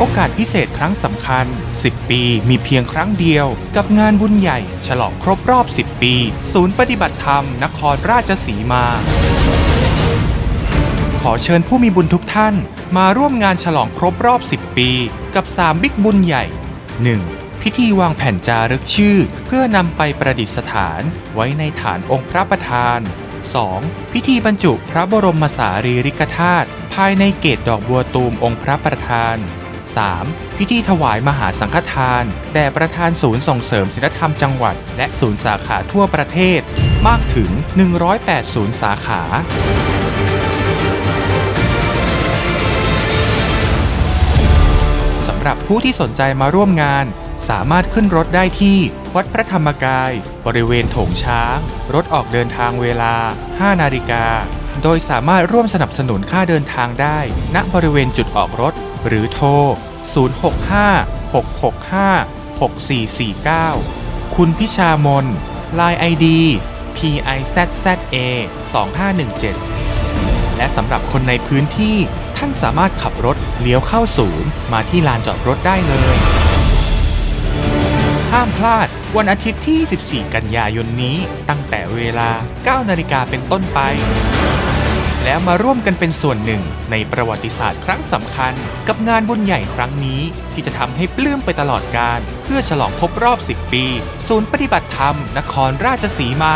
โอกาสพิเศษครั้งสำคัญ 10 ปีมีเพียงครั้งเดียว กับงานบุญใหญ่ ฉลองครบรอบ 10 ปี ศูนย์ปฏิบัติธรรม นครราชสีมา ขอเชิญผู้มีบุญทุกท่าน มาร่วมงานฉลองครบรอบ 10 ปี กับ 3 บิ๊กบุญใหญ่ 1. พิธีวางแผ่นจารึกชื่อ เพื่อนำไปประดิษฐานไว้ในฐานองค์พระประธาน 2. พิธีบรรจุพระบรมสารีริกธาตุภายในเกตดอกบัวตูมองค์พระประธาน 3. พิธีถวายมหาสังฆทาน แด่ประธานศูนย์ส่งเสริมศิลธรรมจังหวัด และศูนย์สาขาทั่วประเทศ มากถึง 108ศูนย์สาขา สำหรับผู้ที่สนใจมาร่วมงาน สามารถขึ้นรถได้ที่วัดพระธรรมกาย บริเวณโถงช้าง รถออกเดินทางเวลา 5 นาฬิกา โดยสามารถร่วมสนับสนุนค่าเดินทางได้ ณบริเวณจุดออกรถ หรือโทร 065 665 6449 คุณพิชามน Line ID PIZZA 2517 และสำหรับคนในพื้นที่ท่านสามารถขับรถเลี้ยวเข้าศูนย์ มาที่ลานจอดรถได้เลย ห้ามพลาดวันอาทิตย์ที่ 14 กันยายนนี้ตั้งแต่เวลา 9 นาฬิกาเป็นต้นไป แล้วมาร่วมกันเป็นส่วนหนึ่งในประวัติศาสตร์ครั้งสำคัญ กับงานบุญใหญ่ครั้งนี้ที่จะทำให้ปลื้มไปตลอดการ เพื่อฉลองครบรอบ 10 ปี ศูนย์ปฏิบัติธรรม นครราชสีมา